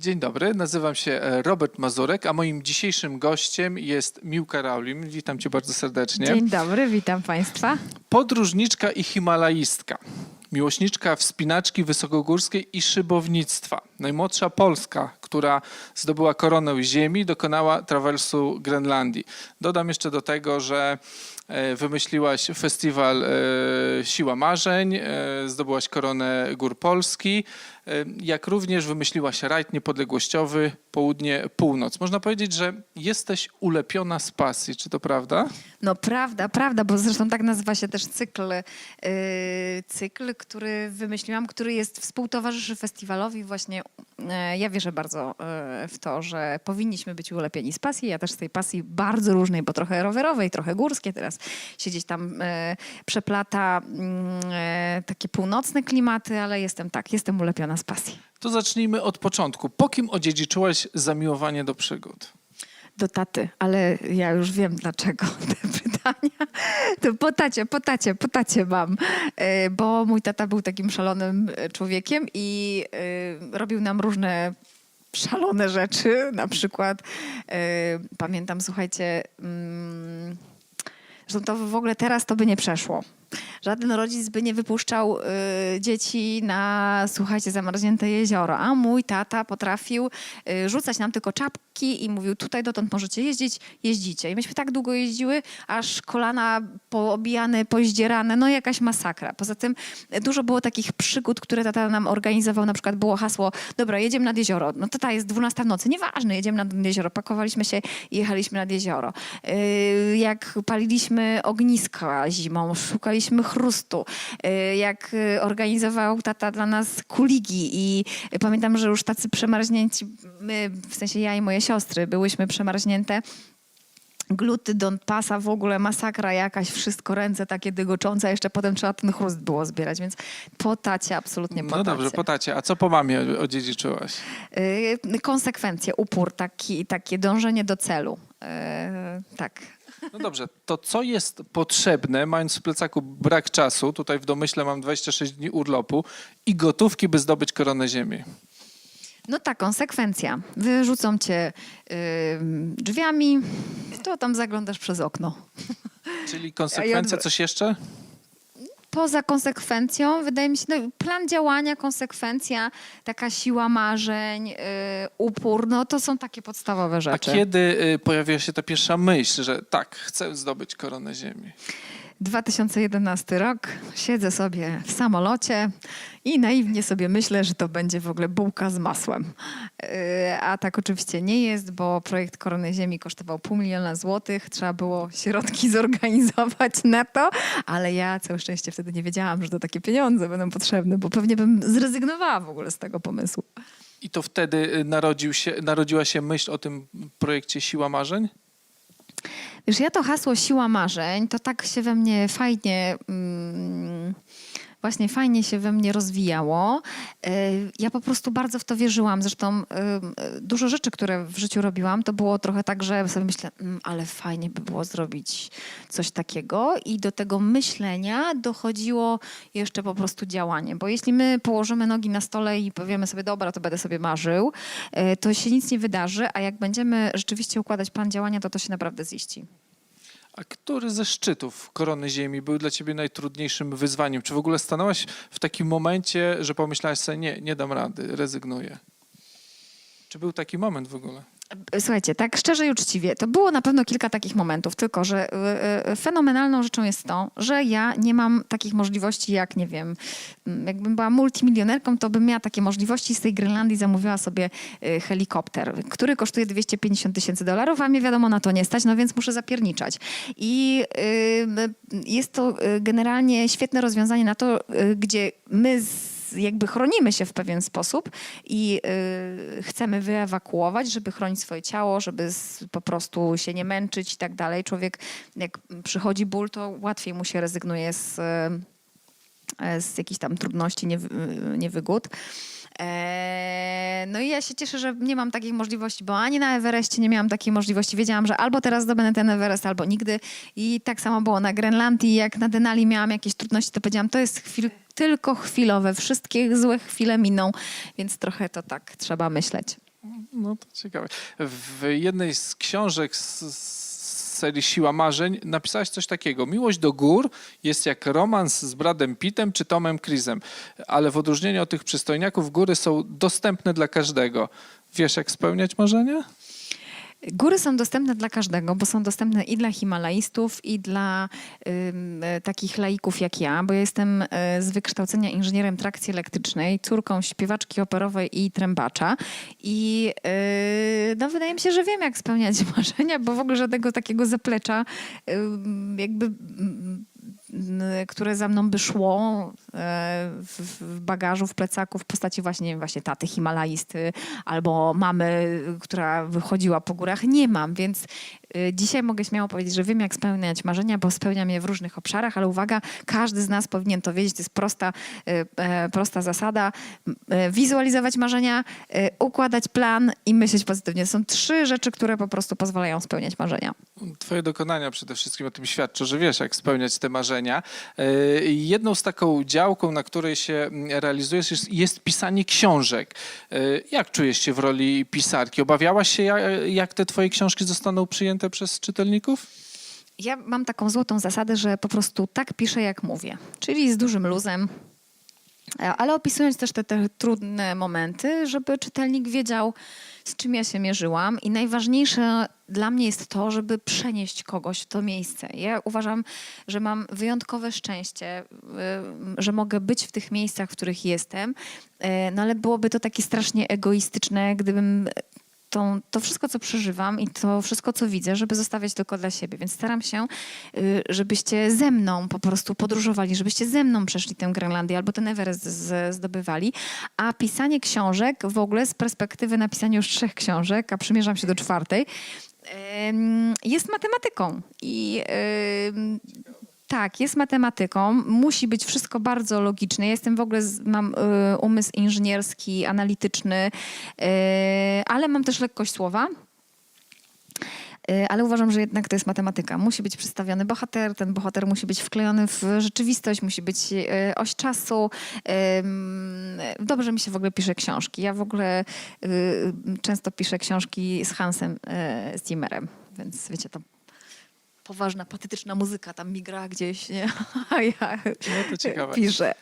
Dzień dobry, nazywam się e, Robert Mazurek, a moim dzisiejszym gościem jest Miłka Raulim. Witam cię bardzo serdecznie. Dzień dobry, witam Państwa. Podróżniczka i himalaistka. Miłośniczka wspinaczki wysokogórskiej i szybownictwa. Najmłodsza Polska, która zdobyła koronę ziemi, dokonała trawersu Grenlandii. Dodam jeszcze do tego, że e, wymyśliłaś festiwal e, Siła Marzeń, e, zdobyłaś koronę Gór Polski, jak również wymyśliłaś rajd niepodległościowy Południe-Północ. Można powiedzieć, że jesteś ulepiona z pasji, czy to prawda? No prawda, prawda, bo zresztą tak nazywa się też cykl, cykl, który wymyśliłam, który jest współtowarzyszy festiwalowi. Właśnie ja wierzę bardzo yy, w to, że powinniśmy być ulepieni z pasji. Ja też z tej pasji bardzo różnej, bo trochę rowerowej, trochę górskiej. Teraz siedzieć tam yy, przeplata yy, takie północne klimaty, ale jestem tak, jestem ulepiona z pasji. To zacznijmy od początku. Po kim odziedziczyłaś zamiłowanie do przygód? Do taty, ale ja już wiem dlaczego te pytania. To po tacie, po tacie, po tacie mam. E, Bo mój tata był takim szalonym e, człowiekiem i e, robił nam różne szalone rzeczy. Na przykład pamiętam, słuchajcie, mm, że to w ogóle teraz to by nie przeszło. Żaden rodzic by nie wypuszczał y, dzieci na, słuchajcie, zamarznięte jezioro. A mój tata potrafił y, rzucać nam tylko czapki i mówił, tutaj dotąd możecie jeździć, jeździcie. I myśmy tak długo jeździły, aż kolana poobijane, pozdzierane, no jakaś masakra. Poza tym y, dużo było takich przygód, które tata nam organizował. Na przykład było hasło, dobra, jedziemy nad jezioro. No tata jest 12 w nocy, nieważne, jedziemy nad jezioro. Pakowaliśmy się i jechaliśmy nad jezioro. Y, jak paliliśmy ogniska zimą, szukaliśmy chrustu. Y, jak y, organizował tata dla nas kuligi i pamiętam, że już tacy przemarznięci, my, w sensie ja i moje siostry, byłyśmy przemarznięte. Gluty don't pasa, w ogóle masakra jakaś, wszystko, ręce takie dygoczące, a jeszcze potem trzeba ten chrust było zbierać, więc po tacie, absolutnie po No dobrze, po tacie. A co po mamie odziedziczyłaś? Y, konsekwencje, upór, taki, takie dążenie do celu. Tak. No dobrze, to co jest potrzebne, mając w plecaku brak czasu, tutaj w domyśle mam 26 dni urlopu i gotówki, by zdobyć koronę ziemi? No ta konsekwencja. Wyrzucą cię y, drzwiami, to tam zaglądasz przez okno. Czyli konsekwencja, coś jeszcze? Poza konsekwencją, wydaje mi się, no, plan działania, konsekwencja, taka siła marzeń, y, upór, no to są takie podstawowe A rzeczy. kiedy y, pojawia się ta pierwsza myśl, że tak, chcę zdobyć koronę ziemi? 2011 rok, siedzę sobie w samolocie i naiwnie sobie myślę, że to będzie w ogóle bułka z masłem. Yy, A tak oczywiście nie jest, bo projekt Korony Ziemi kosztował pół miliona złotych. Trzeba było środki zorganizować na to, ale ja całe szczęście wtedy nie wiedziałam, że to takie pieniądze będą potrzebne, bo pewnie bym zrezygnowała w ogóle z tego pomysłu. I to wtedy y, narodził się, narodziła się myśl o tym projekcie Siła Marzeń? Wiesz, ja to hasło siła marzeń, to tak się we mnie fajnie, mm, właśnie fajnie się we mnie rozwijało. Y, Ja po prostu bardzo w to wierzyłam. Zresztą y, dużo rzeczy, które w życiu robiłam, to było trochę tak, że sobie myślę, "Mm, ale fajnie by było zrobić coś takiego. I do tego myślenia dochodziło jeszcze po prostu działanie. Bo jeśli my położymy nogi na stole i powiemy sobie, dobra, to będę sobie marzył, y, to się nic nie wydarzy, a jak będziemy rzeczywiście układać plan działania, to to się naprawdę ziści. A który ze szczytów korony ziemi był dla ciebie najtrudniejszym wyzwaniem? Czy w ogóle stanęłaś w takim momencie, że pomyślałaś sobie, nie, nie dam rady, rezygnuję? Czy był taki moment w ogóle? Słuchajcie, tak szczerze i uczciwie, to było na pewno kilka takich momentów, tylko że y, y, fenomenalną rzeczą jest to, że ja nie mam takich możliwości jak, nie wiem, mm, jakbym była multimilionerką, to bym miała takie możliwości z tej Grenlandii zamówiła sobie y, helikopter, który kosztuje 250 tysięcy dolarów, a mnie wiadomo na to nie stać, no więc muszę zapierniczać. I y, jest to y, generalnie świetne rozwiązanie na to, y, gdzie my z jakby chronimy się w pewien sposób i y, chcemy wyewakuować, żeby chronić swoje ciało, żeby z, po prostu się nie męczyć i tak dalej. Człowiek, jak przychodzi ból, to łatwiej mu się rezygnuje z, y, z jakichś tam trudności, niewy, niewygód. E, no i ja się cieszę, że nie mam takiej możliwości, bo ani na Everestie nie miałam takiej możliwości. Wiedziałam, że albo teraz zdobędę ten Everest, albo nigdy. I tak samo było na Grenlandii. Jak na Denali miałam jakieś trudności, to powiedziałam, to jest chwil, tylko chwilowe. Wszystkie złe chwile miną, więc trochę to tak trzeba myśleć. No to ciekawe. W jednej z książek z, z serii Siła Marzeń napisałaś coś takiego. Miłość do gór jest jak romans z Bradem Pittem czy Tomem Cruise'em, ale w odróżnieniu od tych przystojniaków góry są dostępne dla każdego. Wiesz, jak spełniać marzenia? Góry są dostępne dla każdego, bo są dostępne i dla Himalajstów, i dla e, takich laików jak ja, bo ja jestem e, z wykształcenia inżynierem trakcji elektrycznej, córką śpiewaczki operowej i trębacza. I yy, no, wydaje mi się, że wiem, jak spełniać marzenia, bo w ogóle żadnego takiego zaplecza, ym, jakby. Które za mną by szło e, w, bagażu, w plecaku w postaci właśnie, nie wiem, właśnie taty Himalajsty albo mamy, która wychodziła po górach. Nie mam, więc dzisiaj mogę śmiało powiedzieć, że wiem jak spełniać marzenia, bo spełniam je w różnych obszarach, ale uwaga, każdy z nas powinien to wiedzieć, to jest prosta, e, e, prosta zasada. E, Wizualizować marzenia, e, układać plan i myśleć pozytywnie. Są trzy rzeczy, które po prostu pozwalają spełniać marzenia. Twoje dokonania przede wszystkim o tym świadczą, że wiesz, jak spełniać te marzenia. Jedną z taką działką, na której się realizujesz, jest, jest pisanie książek. Jak czujesz się w roli pisarki? Obawiałaś się, jak te twoje książki zostaną przyjęte przez czytelników? Ja mam taką złotą zasadę, że po prostu tak piszę, jak mówię, czyli z dużym luzem, e, ale opisując też te, te trudne momenty, żeby czytelnik wiedział, z czym ja się mierzyłam. I najważniejsze dla mnie jest to, żeby przenieść kogoś w to miejsce. Ja uważam, że mam wyjątkowe szczęście, y, że mogę być w tych miejscach, w których jestem, y, no ale byłoby to takie strasznie egoistyczne, gdybym tą, to wszystko, co przeżywam i to wszystko, co widzę, żeby zostawiać tylko dla siebie. Więc staram się, y, żebyście ze mną po prostu podróżowali, żebyście ze mną przeszli tę Grenlandię albo ten Everest zdobywali. A pisanie książek w ogóle z perspektywy napisania już trzech książek, a przymierzam się do czwartej, jest matematyką. I tak, jest matematyką. Musi być wszystko bardzo logiczne. Ja jestem w ogóle, mam y, umysł inżynierski, analityczny, y, ale mam też lekkość słowa. Y, Ale uważam, że jednak to jest matematyka. Musi być przedstawiony bohater, ten bohater musi być wklejony w rzeczywistość, musi być y, oś czasu. Dobrze mi się w ogóle pisze książki. Ja w ogóle y, często piszę książki z Hansem Zimmerem, więc wiecie, to poważna, patetyczna muzyka tam mi gra gdzieś, nie? A ja No to ciekawe. piszę.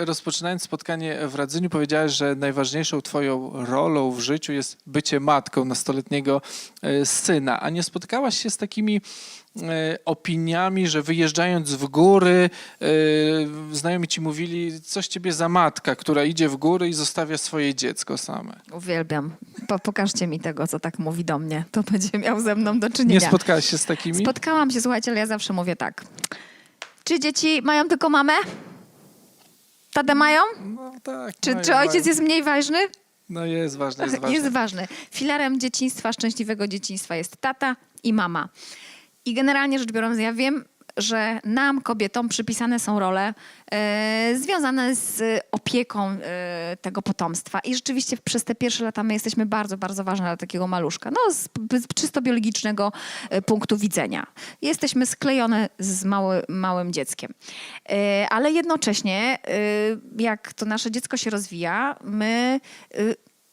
E, Rozpoczynając spotkanie w Radzyniu powiedziałeś, że najważniejszą twoją rolą w życiu jest bycie matką nastoletniego e, syna. A nie spotkałaś się z takimi e, opiniami, że wyjeżdżając w góry, e, znajomi ci mówili, coś ciebie za matka, która idzie w góry i zostawia swoje dziecko same. Uwielbiam. Po, pokażcie mi tego, co tak mówi do mnie. To będzie miał ze mną do czynienia. Nie spotkałaś się z takimi? Spotkałam się, słuchajcie, ale ja zawsze mówię tak. Czy dzieci mają tylko mamę? Tatę mają? no tak. Czy, mają, czy ojciec mają. jest mniej ważny? No jest ważne, jest ważne. Jest ważny. Filarem dzieciństwa, szczęśliwego dzieciństwa jest tata i mama. I generalnie rzecz biorąc, ja wiem, że nam, kobietom, przypisane są role e, związane z opieką e, tego potomstwa. I rzeczywiście przez te pierwsze lata my jesteśmy bardzo, bardzo ważne dla takiego maluszka. No, z, z czysto biologicznego e, punktu widzenia. Jesteśmy sklejone z mały, małym dzieckiem. Ale jednocześnie, jak to nasze dziecko się rozwija, my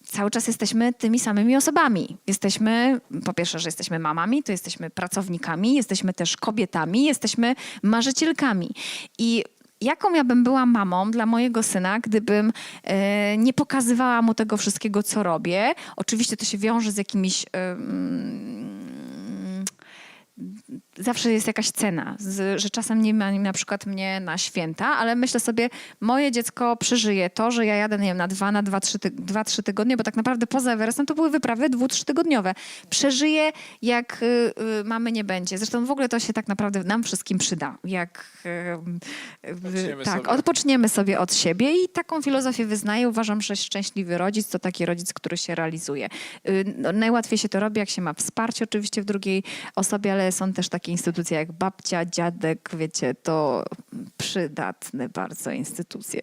cały czas jesteśmy tymi samymi osobami. Jesteśmy, po pierwsze, że jesteśmy mamami, to jesteśmy pracownikami, jesteśmy też kobietami, jesteśmy marzycielkami. I jaką ja bym była mamą dla mojego syna, gdybym e, nie pokazywała mu tego wszystkiego, co robię? Oczywiście to się wiąże z jakimiś. em, zawsze jest jakaś cena, z, że czasem nie ma na przykład mnie na święta, ale myślę sobie, moje dziecko przeżyje to, że ja jadę, nie wiem, na dwa, na dwa, trzy, ty, dwa, trzy tygodnie, bo tak naprawdę poza Everestem to były wyprawy dwu, trzytygodniowe. Przeżyje, jak y, y, mamy nie będzie. Zresztą w ogóle to się tak naprawdę nam wszystkim przyda. Jak y, y, Odpoczniemy tak, sobie. odpoczniemy sobie od siebie i taką filozofię wyznaję. Uważam, że szczęśliwy rodzic to taki rodzic, który się realizuje. Y, no, najłatwiej się to robi, jak się ma wsparcie oczywiście w drugiej osobie, ale są też takie takie instytucje jak babcia, dziadek, wiecie, to przydatne bardzo instytucje.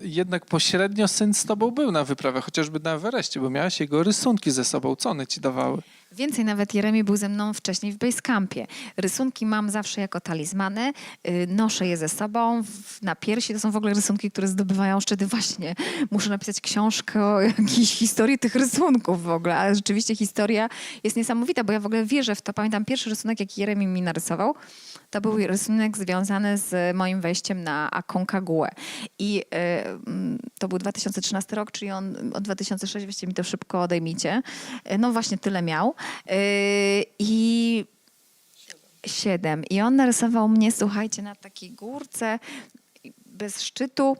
Jednak pośrednio syn z tobą był na wyprawie, chociażby na Everestie, bo miałaś jego rysunki ze sobą. Co one ci dawały? Więcej nawet Jeremi był ze mną wcześniej w Basecampie. Rysunki mam zawsze jako talizmany, y, noszę je ze sobą na piersi. To są w ogóle rysunki, które zdobywają szczyty. Właśnie muszę napisać książkę o jakiejś historii tych rysunków w ogóle, ale rzeczywiście historia jest niesamowita, bo ja w ogóle wierzę w to. Pamiętam pierwszy rysunek, jaki Jeremi mi narysował. To był rysunek związany z moim wejściem na Aconcagua. I y, mm, to był 2013 rok, czyli on od 2006, weźcie mi to szybko odejmijcie. Y, No właśnie tyle miał. Y, I siedem. I on narysował mnie, słuchajcie, na takiej górce bez szczytu.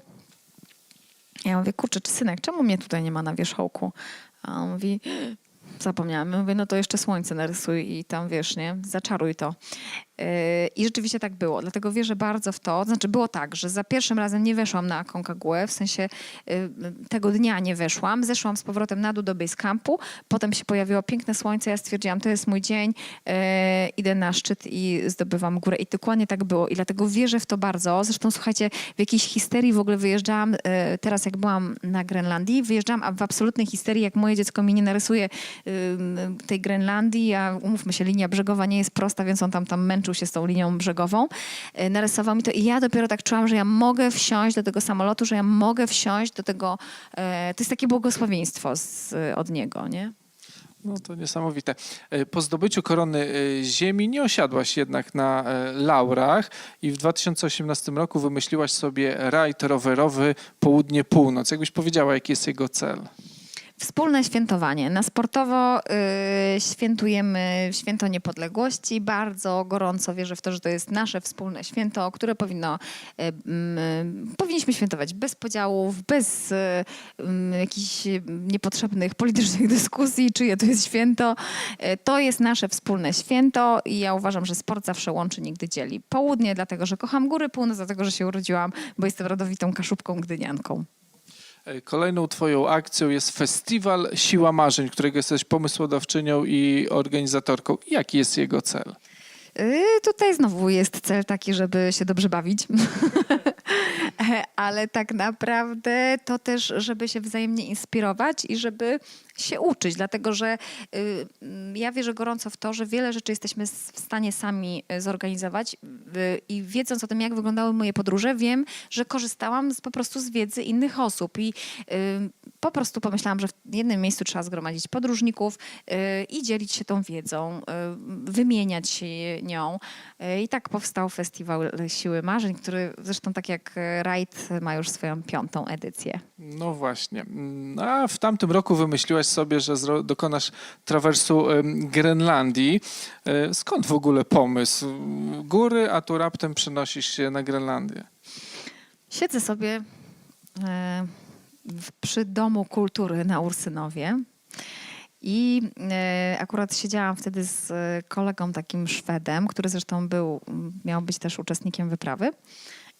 Ja mówię, kurczę, czy synek, czemu mnie tutaj nie ma na wierzchołku? A on mówi, zapomniałam. Ja mówię, no to jeszcze słońce narysuj i tam, wiesz, nie, zaczaruj to. Yy, I rzeczywiście tak było. Dlatego wierzę bardzo w to. Znaczy było tak, że za pierwszym razem nie weszłam na Aconcagua, w sensie yy, tego dnia nie weszłam. Zeszłam z powrotem na dół do base campu. Potem się pojawiło piękne słońce. Ja stwierdziłam, to jest mój dzień. Yy, idę na szczyt i zdobywam górę. I dokładnie tak było. I dlatego wierzę w to bardzo. Zresztą słuchajcie, w jakiejś histerii w ogóle wyjeżdżałam, teraz jak byłam na Grenlandii, wyjeżdżałam w absolutnej histerii, jak moje dziecko mi nie narysuje tej Grenlandii, a umówmy się, linia brzegowa nie jest prosta, więc on tam, tam męczył się z tą linią brzegową. Yy, Narysował mi to i ja dopiero tak czułam, że ja mogę wsiąść do tego samolotu, że ja mogę wsiąść do tego, yy, to jest takie błogosławieństwo z, od niego, nie? No to niesamowite. E, Po zdobyciu korony e, ziemi nie osiadłaś jednak na e, laurach i w 2018 roku wymyśliłaś sobie rajd rowerowy Południe-Północ. Jakbyś powiedziała, jaki jest jego cel? Wspólne świętowanie. Na sportowo y, świętujemy święto niepodległości. Bardzo gorąco wierzę w to, że to jest nasze wspólne święto, które powinno, y, y, powinniśmy świętować bez podziałów, bez y, y, jakichś niepotrzebnych politycznych dyskusji, czyje to jest święto. Y, to jest nasze wspólne święto i ja uważam, że sport zawsze łączy, nigdy dzieli. Południe dlatego, że kocham góry, północ dlatego, że się urodziłam, bo jestem rodowitą kaszubką gdynianką. Kolejną twoją akcją jest festiwal Siła Marzeń, którego jesteś pomysłodawczynią i organizatorką. Jaki jest jego cel? Y, Tutaj znowu jest cel taki, żeby się dobrze bawić. Ale tak naprawdę to też, żeby się wzajemnie inspirować i żeby się uczyć, dlatego że y, ja wierzę gorąco w to, że wiele rzeczy jesteśmy w stanie sami y, zorganizować i wiedząc o tym, jak wyglądały moje podróże, wiem, że korzystałam z, po prostu z wiedzy innych osób i y, po prostu pomyślałam, że w jednym miejscu trzeba zgromadzić podróżników y, i dzielić się tą wiedzą, y, wymieniać się nią. Y, I tak powstał Festiwal Siły Marzeń, który zresztą tak jak Rajd ma już swoją piątą edycję. No właśnie. Mm, A w tamtym roku wymyśliłaś sobie, że dokonasz trawersu Grenlandii. E, Skąd w ogóle pomysł? Góry, a tu raptem przenosisz się na Grenlandię. Siedzę sobie e, przy Domu Kultury na Ursynowie i e, akurat siedziałam wtedy z e, kolegą takim Szwedem, który zresztą był, miał być też uczestnikiem wyprawy.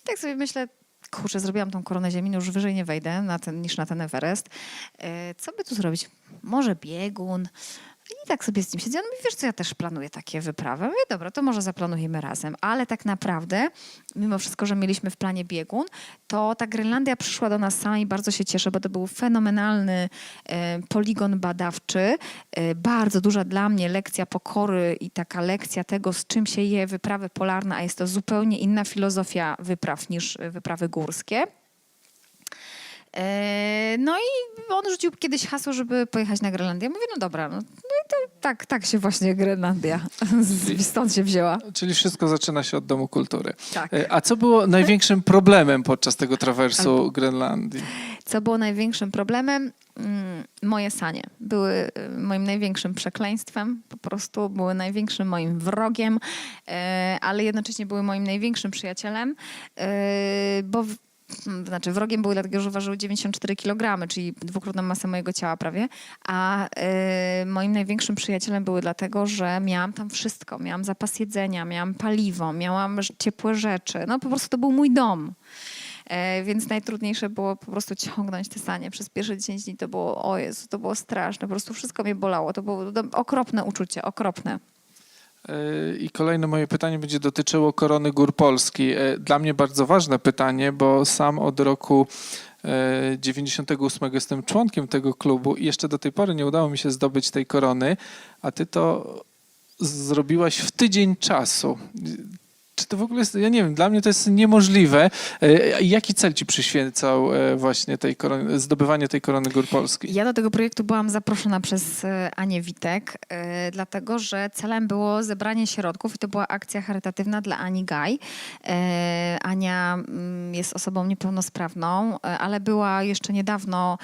I tak sobie myślę, kurczę, zrobiłam tą koronę ziemi, no już wyżej nie wejdę na ten, niż na ten Everest. E, co by tu zrobić? Może biegun? I tak sobie z nim siedzę. On mówi, wiesz co, ja też planuję takie wyprawy. Mówię, dobra, to może zaplanujemy razem. Ale tak naprawdę, mimo wszystko, że mieliśmy w planie biegun, to ta Grenlandia przyszła do nas sama i bardzo się cieszę, bo to był fenomenalny e, poligon badawczy. E, bardzo duża dla mnie lekcja pokory i taka lekcja tego, z czym się je wyprawy polarne, a jest to zupełnie inna filozofia wypraw niż wyprawy górskie. E, No i on rzucił kiedyś hasło, żeby pojechać na Grenlandię. Mówię, no dobra, no, no i to tak, tak się właśnie Grenlandia stąd się wzięła. Czyli wszystko zaczyna się od Domu Kultury. Tak. E, A co było największym problemem podczas tego trawersu Grenlandii? Co było największym problemem? Mm, Moje sanie były y, moim największym przekleństwem, po prostu były największym moim wrogiem, e, ale jednocześnie były moim największym przyjacielem, e, bo znaczy wrogiem były dlatego, że ważyły 94 kg, czyli dwukrotną masę mojego ciała prawie, a e, moim największym przyjacielem były dlatego, że miałam tam wszystko. Miałam zapas jedzenia, miałam paliwo, miałam ciepłe rzeczy. No po prostu to był mój dom. E, więc najtrudniejsze było po prostu ciągnąć te sanie. Przez pierwsze 10 dni to było, o Jezu, to było straszne, po prostu wszystko mnie bolało. To było okropne uczucie, okropne. E, I kolejne moje pytanie będzie dotyczyło Korony Gór Polski. E, Dla mnie bardzo ważne pytanie, bo sam od roku e, 98 jestem członkiem tego klubu i jeszcze do tej pory nie udało mi się zdobyć tej korony, a ty to zrobiłaś w tydzień czasu. Czy to w ogóle jest, ja nie wiem, dla mnie to jest niemożliwe. E, Jaki cel ci przyświęcał e, właśnie tej korony, zdobywanie tej korony Gór Polski? Ja do tego projektu byłam zaproszona przez e, Anię Witek, dlatego że celem było zebranie środków i to była akcja charytatywna dla Ani Gaj. Ania mm, jest osobą niepełnosprawną, ale była jeszcze niedawno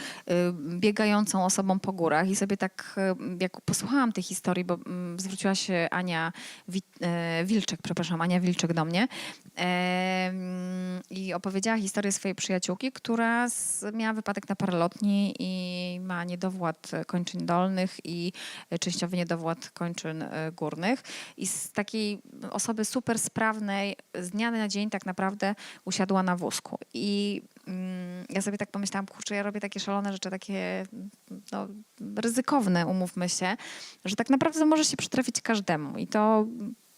biegającą osobą po górach i sobie tak, jak posłuchałam tej historii, bo mm, zwróciła się Ania Wi- Wilczek, przepraszam, Ania Wilczek do mnie i opowiedziała historię swojej przyjaciółki, która miała wypadek na paralotni i ma niedowład kończyn dolnych i częściowy niedowład kończyn e, górnych. I z takiej osoby super sprawnej z dnia na dzień tak naprawdę usiadła na wózku. I mm, ja sobie tak pomyślałam, kurczę, ja robię takie szalone rzeczy, takie no, ryzykowne, umówmy się, że tak naprawdę może się przytrafić każdemu. I to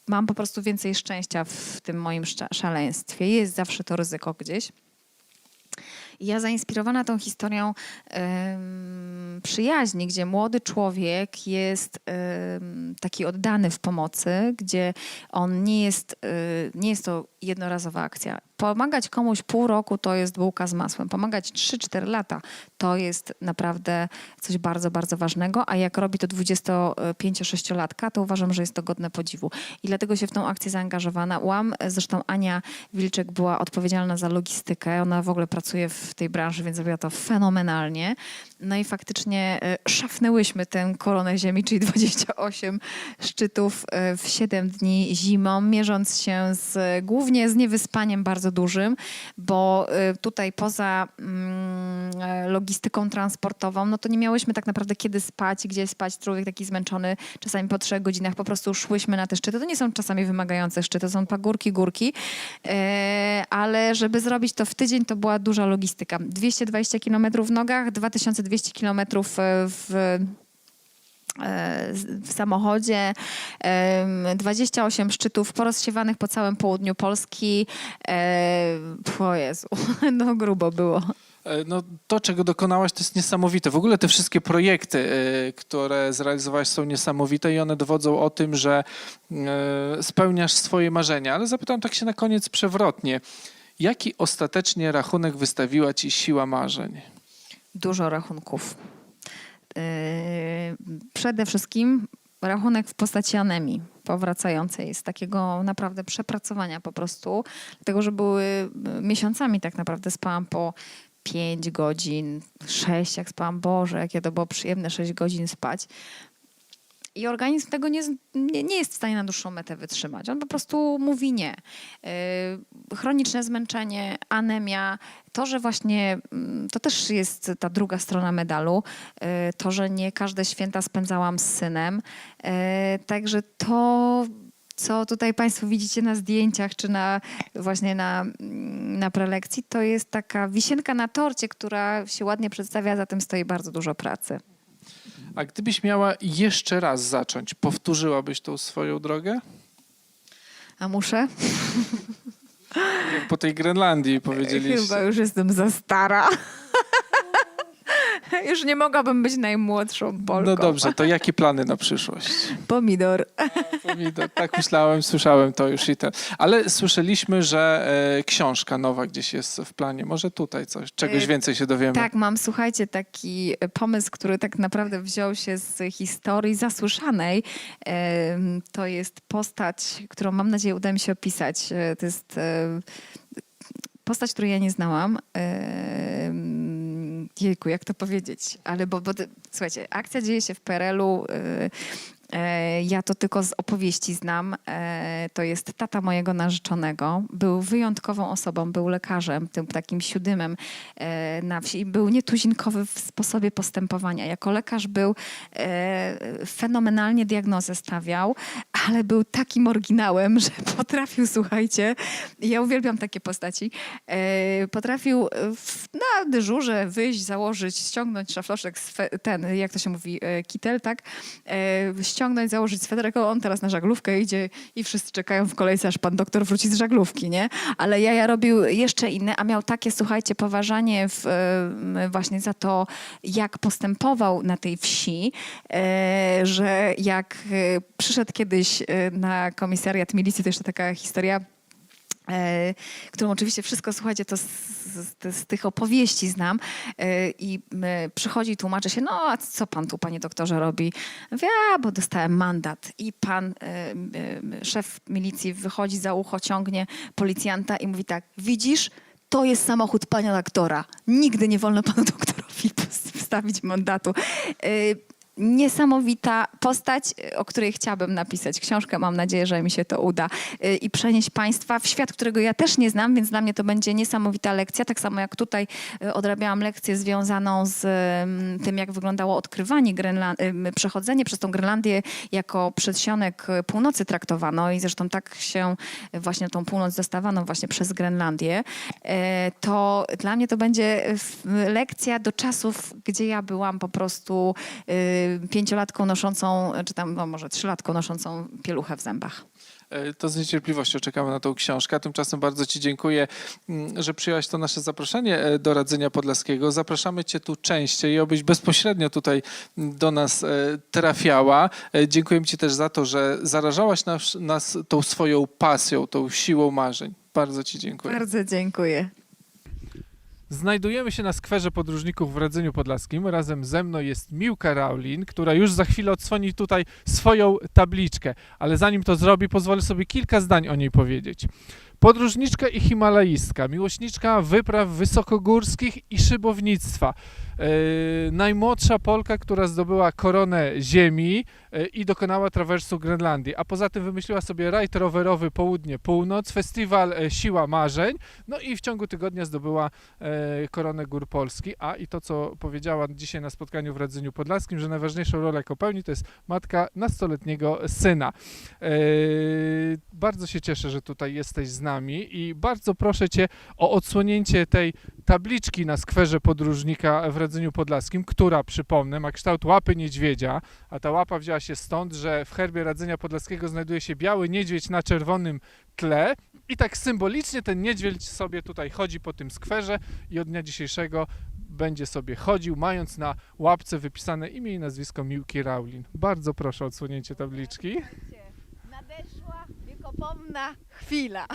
mam po prostu więcej szczęścia w tym moim szaleństwie. Jest zawsze to ryzyko gdzieś. I ja zainspirowana tą historią przyjaźni, gdzie młody człowiek jest taki oddany w pomocy, gdzie on nie jest, y, nie jest to jednorazowa akcja. Pomagać komuś pół roku to jest bułka z masłem. Pomagać 3-4 lata to jest naprawdę coś bardzo, bardzo ważnego, a jak robi to 25-6-latka, to uważam, że jest to godne podziwu. I dlatego się w tą akcję zaangażowana. Łam, zresztą Ania Wilczek była odpowiedzialna za logistykę. Ona w ogóle pracuje w tej branży, więc zrobiła to fenomenalnie. No i faktycznie e, szafnęłyśmy tę koronę ziemi, czyli 28 szczytów e, w 7 dni zimą, mierząc się z, głównie z niewyspaniem bardzo dużym, bo e, tutaj poza mm, e, logistyką transportową, no to nie miałyśmy tak naprawdę kiedy spać, gdzie spać. Człowiek taki zmęczony, czasami po trzech godzinach po prostu szłyśmy na te szczyty. To nie są czasami wymagające szczyty, to są pagórki, górki, e, ale żeby zrobić to w tydzień, to była duża logistyka. 220 km w nogach, 2200 km w e, w samochodzie, em, 28 szczytów porozsiewanych po całym południu Polski. E, O Jezu, no grubo było. E, No, to, czego dokonałaś, to jest niesamowite. W ogóle te wszystkie projekty, e, które zrealizowałaś, są niesamowite i one dowodzą o tym, że e, spełniasz swoje marzenia. Ale zapytam tak się na koniec przewrotnie. Jaki ostatecznie rachunek wystawiła ci siła marzeń? Dużo rachunków. Yy, Przede wszystkim rachunek w postaci anemii powracającej z takiego naprawdę przepracowania po prostu, dlatego że były y, miesiącami tak naprawdę spałam po 5 godzin, 6 jak spałam, Boże, jakie to było przyjemne 6 godzin spać. I organizm tego nie, nie, nie jest w stanie na dłuższą metę wytrzymać. On po prostu mówi nie. Yy, chroniczne zmęczenie, anemia, to, że właśnie mm, to też jest ta druga strona medalu, yy, to, że nie każde święta spędzałam z synem. Yy, także to, co tutaj Państwo widzicie na zdjęciach, czy na właśnie na, mm, na prelekcji, to jest taka wisienka na torcie, która się ładnie przedstawia, za tym stoi bardzo dużo pracy. A gdybyś miała jeszcze raz zacząć, powtórzyłabyś tą swoją drogę? A muszę? Jak po tej Grenlandii powiedzieliście. Chyba już jestem za stara. już nie mogłabym być najmłodszą Polką. No dobrze, to jakie plany na przyszłość? Pomidor. Pomidor. Tak myślałem, słyszałem to już i ten. Ale słyszeliśmy, że e, książka nowa gdzieś jest w planie. Może tutaj coś, czegoś E, więcej się dowiemy. Tak, mam, słuchajcie, taki pomysł, który tak naprawdę wziął się z historii zasłyszanej. To jest postać, którą mam nadzieję uda mi się opisać. E, To jest e, postać, której ja nie znałam. Jejku, jak to powiedzieć? Ale bo, bo słuchajcie, akcja dzieje się w PRL-u. e, e, Ja to tylko z opowieści znam. E, To jest tata mojego narzeczonego. Był wyjątkową osobą, był lekarzem, tym takim siódmym e, na wsi. Był nietuzinkowy w sposobie postępowania. Jako lekarz był fenomenalnie diagnozę stawiał, ale był takim oryginałem, że potrafił, słuchajcie, ja uwielbiam takie postaci, e, potrafił na dyżurze wyjść, założyć, ściągnąć szafloszek, ten, jak to się mówi, e, kitel, tak, e, ściągnąć, założyć sweterek, on teraz na żaglówkę idzie i wszyscy czekają w kolejce, aż pan doktor wróci z żaglówki, nie? Ale Jaja robił jeszcze inne, a miał takie, słuchajcie, poważanie w, właśnie za to, jak postępował na tej wsi, że jak przyszedł kiedyś e, na komisariat milicji, to jeszcze taka historia, e, którą oczywiście wszystko, słuchajcie, to z, z, z tych opowieści znam e, i przychodzi i tłumaczy się, no a co pan tu, panie doktorze, robi? Mówię, a, bo dostałem mandat i pan, e, szef milicji wychodzi za ucho, ciągnie policjanta i mówi tak, widzisz, to jest samochód pana doktora. Nigdy nie wolno panu doktorowi wstawić mandatu. Niesamowita postać, y, o której chciałabym napisać książkę. Mam nadzieję, że mi się to uda y, i przenieść Państwa w świat, którego ja też nie znam, więc dla mnie to będzie niesamowita lekcja. Tak samo jak tutaj y, odrabiałam lekcję związaną z ym, tym, jak wyglądało odkrywanie Grenlandii, przechodzenie przez tą Grenlandię jako przedsionek północy traktowano i zresztą tak się właśnie tą północ dostawano właśnie przez Grenlandię. E, To dla mnie to będzie lekcja do czasów, gdzie ja byłam po prostu pięciolatką noszącą, czy tam no może trzylatką noszącą pieluchę w zębach. E, To z niecierpliwością czekamy na tą książkę. Tymczasem bardzo Ci dziękuję, mm, że przyjęłaś to nasze zaproszenie e, do Radzenia Podlaskiego. Zapraszamy Cię tu częściej, obyś bezpośrednio tutaj do nas e, trafiała. Dziękujemy Ci też za to, że zarażałaś nas, nas tą swoją pasją, tą siłą marzeń. Bardzo Ci dziękuję. Bardzo dziękuję. Znajdujemy się na skwerze podróżników w Radzeniu Podlaskim. Razem ze mną jest Miłka Raulin, która już za chwilę odsłoni tutaj swoją tabliczkę. Ale zanim to zrobi, pozwolę sobie kilka zdań o niej powiedzieć. Podróżniczka i himalaistka, miłośniczka wypraw wysokogórskich i szybownictwa. Yy, najmłodsza Polka, która zdobyła koronę ziemi yy, i dokonała trawersu Grenlandii. A poza tym wymyśliła sobie rajd rowerowy Południe-Północ, festiwal e, Siła Marzeń. No i w ciągu tygodnia zdobyła e, koronę Gór Polski, a i to, co powiedziała dzisiaj na spotkaniu w Radzeniu Podlaskim, że najważniejszą rolę, jaką pełni, to jest matka nastoletniego syna. E, bardzo się cieszę, że tutaj jesteś z nami i bardzo proszę Cię o odsłonięcie tej tabliczki na skwerze podróżnika w Radzeniu Podlaskim, która, przypomnę, ma kształt łapy niedźwiedzia, a ta łapa wzięła się stąd, że w herbie Radzenia Podlaskiego znajduje się biały niedźwiedź na czerwonym tle i tak symbolicznie ten niedźwiedź sobie tutaj chodzi po tym skwerze i od dnia dzisiejszego będzie sobie chodził, mając na łapce wypisane imię i nazwisko Miłki Raulin. Bardzo proszę o odsłonięcie tabliczki. Nadeszła wiekopomna chwila.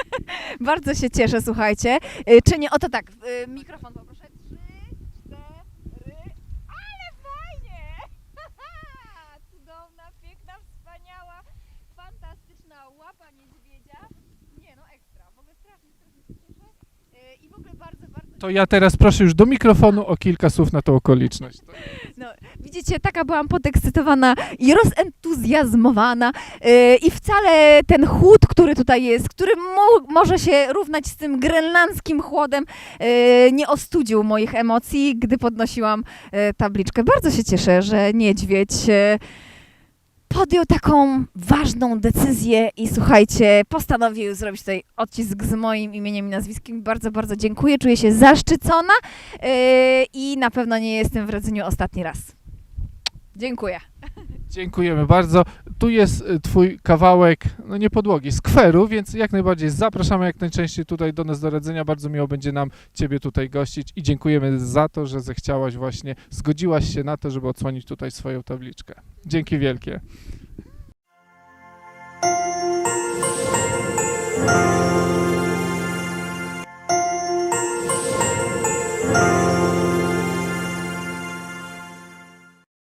Bardzo się cieszę, słuchajcie. Y, Czynię, oto tak, y, mikrofon poproszę. Trzy, cztery, ale fajnie! Cudowna, piękna, wspaniała, fantastyczna łapa niedźwiedzia. Nie no, ekstra. W ogóle strasznie, strasznie się cieszę. Y, I w ogóle bardzo, bardzo To ja teraz proszę już do mikrofonu o kilka słów na tą okoliczność. No, widzicie, taka byłam podekscytowana i rozentuzjazmowana yy, i wcale ten chłód, który tutaj jest, który mo- może się równać z tym grenlandzkim chłodem, yy, nie ostudził moich emocji, gdy podnosiłam yy, tabliczkę. Bardzo się cieszę, że niedźwiedź yy, podjął taką ważną decyzję i słuchajcie, postanowił zrobić tutaj odcisk z moim imieniem i nazwiskiem. Bardzo, bardzo dziękuję. Czuję się zaszczycona yy, i na pewno nie jestem w radzeniu ostatni raz. Dziękuję. Dziękujemy bardzo. Tu jest y, Twój kawałek, no nie podłogi, skweru, więc jak najbardziej zapraszamy jak najczęściej tutaj do nas do radzenia. Bardzo miło będzie nam Ciebie tutaj gościć i dziękujemy za to, że zechciałaś właśnie, zgodziłaś się na to, żeby odsłonić tutaj swoją tabliczkę. Dzięki wielkie.